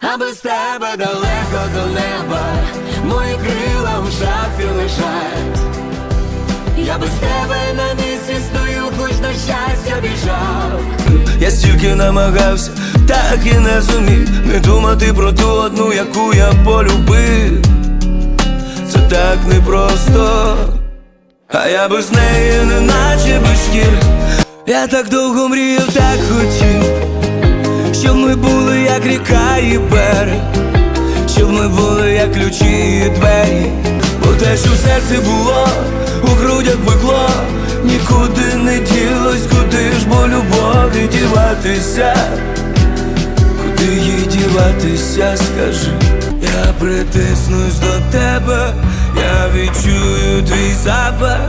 а без тебе далеко до неба, мої крила в шафі лежать. Я без тебе на місці стою, хоч на щастя біжав. Я стільки намагався, так і не зумів. Не думати про ту одну, яку я полюбив. Це так непросто. А я без неї, не наче без шкір. Я так довго мріяв, так хотів як ріка і берег Щоб ми були як ключі і двері. Бо те, що в серці було, у грудях пекло. Нікуди не ділось, куди ж бо любові діватися. Куди їй діватися, скажи. Я притиснусь до тебе, я відчую твій запах,